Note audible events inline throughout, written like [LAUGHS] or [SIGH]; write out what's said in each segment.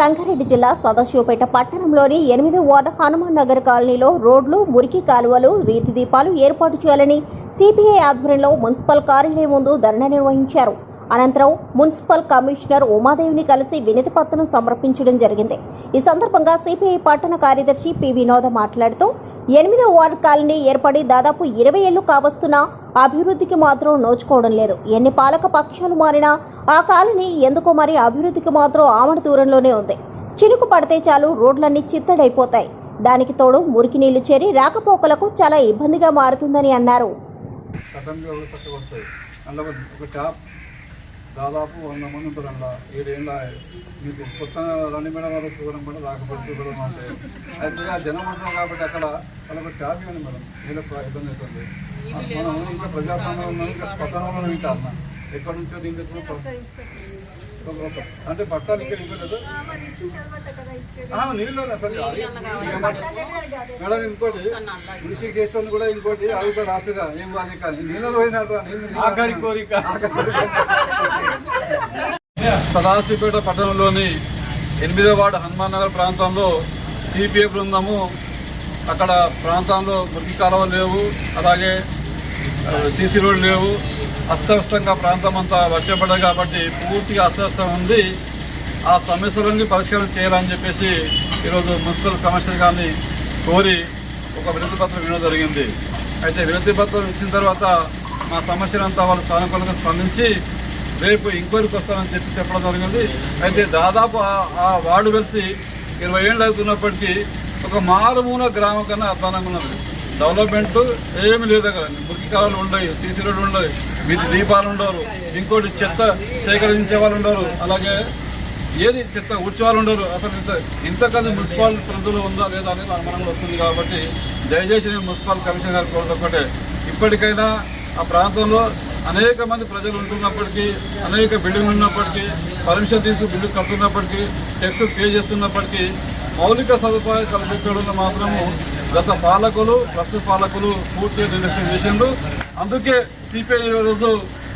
సంగారెడ్డి జిల్లా సదాశివపేట పట్టణంలోని ఎనిమిదో వార్డు హనుమాన్ నగర్ కాలనీలో రోడ్లు మురికి కాలువలు వీధి దీపాలు ఏర్పాటు చేయాలని సిపిఐ ఆధ్వర్యంలో మున్సిపల్ కార్యాలయం ముందు ధర్నా నిర్వహించారు. అనంతరం మున్సిపల్ కమిషనర్ ఉమాదేవిని కలిసి వినతి పత్రం సమర్పించడం జరిగింది. ఈ సందర్భంగా సిపిఐ పట్టణ కార్యదర్శి పి వినోద మాట్లాడుతూ ఎనిమిదో వార్డు కాలనీ ఏర్పడి దాదాపు ఇరవై ఏళ్ళు కావస్తున్నా అభివృద్ధికి మాత్రం నోచుకోవడం లేదు. ఎన్ని పాలక పక్షాలు మారినా ఆ కాలనీ ఎందుకో మరి అభివృద్ధికి మాత్రం ఆమడ దూరంలోనే ఉంది. చినుకు పడితే చాలు రోడ్లన్నీ చిత్తడైపోతాయి. దానికి తోడు మురికి నీళ్ళు చేరి రాకపోకలకు చాలా ఇబ్బందిగా మారుతుందని అన్నారు. దాదాపు వంద మంది ఉంటారు అందులో. ఏడేళ్ళ మీకు కొత్త రెండు మేడం వరకు చూడడం కూడా రాకపోతే చూడడం అంటే. అయితే ఆ జనం ఉంటారు కాబట్టి అక్కడ వాళ్ళకి ట్యాప్ ఇవ్వండి మేడం. ఒక ఇబ్బంది అవుతుంది. మనం ఇంకా ప్రజాస్వామ్యం పట్టణంలో ఇంకా ఎక్కడి నుంచో దీనికి అంటే పట్టాలు ఇక్కడ ఇవ్వలేదు. నీళ్ళు మేడం ఇంకోటి కృషి చేస్తుంది కూడా ఇంకోటి అడుగుతాడు ఆశగా ఏం కాదు కానీ నీళ్ళు పోయినట్టు కోరిక. [LAUGHS] సదాశివపేట పట్టణంలోని ఎనిమిదో వార్డు హనుమాన్ నగర్ ప్రాంతంలో సిపిఐ బృందము అక్కడ ప్రాంతంలో మురికి కాలువలు లేవు అలాగే సీసీ రోడ్లు లేవు. అస్తవ్యస్తంగా ప్రాంతం అంతా వర్షపడ్డాయి కాబట్టి పూర్తిగా అస్తవ్యస్తం ఉంది. ఆ సమస్యలన్నీ పరిష్కారం చేయాలని చెప్పేసి ఈరోజు మున్సిపల్ కమిషనర్ గారిని కోరి ఒక వినతి పత్రం ఇవ్వడం జరిగింది. అయితే వినతి పత్రం ఇచ్చిన తర్వాత మా సమస్యలంతా వాళ్ళు సానుకూలంగా స్పందించి రేపు ఎంక్వైరీకి వస్తారని చెప్పి చెప్పడం జరిగింది. అయితే దాదాపు ఆ- వార్డు వెలిసి ఇరవై ఏళ్ళు అవుతున్నప్పటికీ ఒక మారుమూల గ్రామం కన్నా అధ్వానంగా ఉన్నది. డెవలప్మెంట్ ఏమి లేదు అక్కడ. మురికి కాలాలు ఉండవు సీసీ రోడ్లు ఉండవు వీధి దీపాలు ఉండరు ఇంకోటి చెత్త సేకరించే వాళ్ళు ఉండరు అలాగే ఏది చెత్త ఊడ్చే వాళ్ళు ఉండరు. అసలు ఇంత ఇంతకన్నా మున్సిపల్ పరిధిలో ఉందా లేదా అనేది అనుమానం వస్తుంది కాబట్టి దయచేసి నేను మున్సిపల్ కమిషనర్ గారు కోరుతా ఒకటే ఇప్పటికైనా ఆ ప్రాంతంలో అనేక మంది ప్రజలు ఉంటున్నప్పటికీ అనేక బిల్డింగ్లు ఉన్నప్పటికీ పర్మిషన్ తీసుకు బిల్డింగ్ కడుతున్నప్పటికీ టెక్స్ పే చేస్తున్నప్పటికీ మౌలిక సదుపాయాలు కల్పించడంలో మాత్రము గత పాలకులు ప్రస్తుత పాలకులు పూర్తిగా నిర్లక్ష్యం చేసిండ్రు. అందుకే సిపిఐ రోజు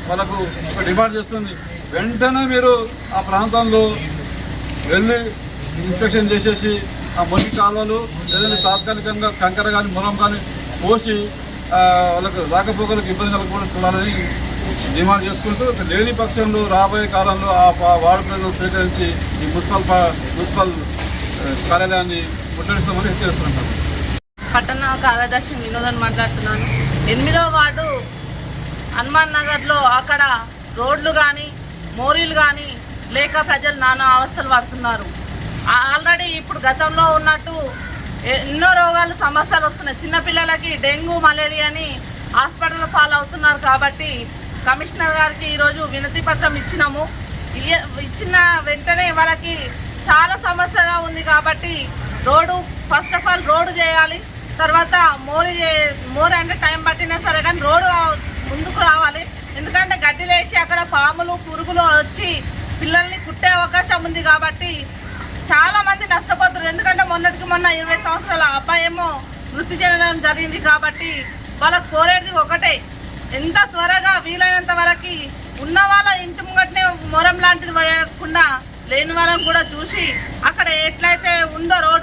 వాళ్ళకు డిమాండ్ చేస్తుంది. వెంటనే మీరు ఆ ప్రాంతంలో వెళ్ళి ఇన్స్పెక్షన్ చేసేసి ఆ మురికి కాలువలు లేదంటే తాత్కాలికంగా కంకర కానీ మురం కానీ పోసి వాళ్ళకు రాకపోకలకు ఇబ్బంది కలగకుండా చూడాలని డిమాండ్ చేసుకుంటూ లేని పక్షంలో రాబోయే కాలంలో ఆ వార్డు ప్రజలు స్వీకరించి ఈ మున్సిపల్ మున్సిపల్ కార్యాలయాన్ని ముట్టడిస్తామని హెచ్చరిస్తున్నాం. పట్టణ కార్యదర్శి వినోదన్ మాట్లాడుతున్నాను. ఎనిమిదో వార్డు హనుమాన్ నగర్లో అక్కడ రోడ్లు కానీ మోరీలు కానీ లేక ప్రజలు నానా అవస్థలు పడుతున్నారు. ఆల్రెడీ ఇప్పుడు గతంలో ఉన్నట్టు ఎన్నో రోగాలు సమస్యలు వస్తున్నాయి. చిన్నపిల్లలకి డెంగ్యూ మలేరియా అని హాస్పిటల్ పాలవుతున్నారు కాబట్టి కమిషనర్ గారికి ఈరోజు వినతి పత్రం ఇచ్చినాము. ఇచ్చిన వెంటనే వాళ్ళకి చాలా సమస్యగా ఉంది కాబట్టి road first of all road చేయాలి. తర్వాత మోరి మోరు మోరి అంటే టైం పట్టినా సరే కానీ రోడ్డు ముందుకు రావాలి. ఎందుకంటే గడ్డిలేసి అక్కడ పాములు పురుగులు వచ్చి పిల్లల్ని కుట్టే అవకాశం ఉంది కాబట్టి చాలామంది నష్టపోతున్నారు. ఎందుకంటే మొన్నటికి మొన్న ఇరవై సంవత్సరాల అబ్బాయేమో మృతి చెందడం జరిగింది కాబట్టి వాళ్ళకి కోరేది ఒకటే. ఎంత త్వరగా వీలైనంత వరకు ఉన్న వాళ్ళ ఇంటి ముంగటనే మొరం లాంటిది వేయకుండా లేని వాళ్ళని కూడా చూసి అక్కడ ఎట్లయితే ఉందో రోడ్డు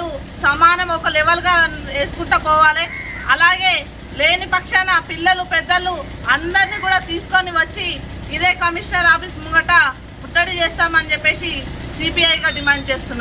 సమానం ఒక లెవెల్గా వేసుకుంటా పోవాలి. అలాగే లేని పక్షాన పిల్లలు పెద్దలు అందరినీ కూడా తీసుకొని వచ్చి ఇదే కమిషనర్ ఆఫీస్ ముంగట ముట్టడి చేస్తామని చెప్పేసి సిపిఐగా డిమాండ్ చేస్తున్నాం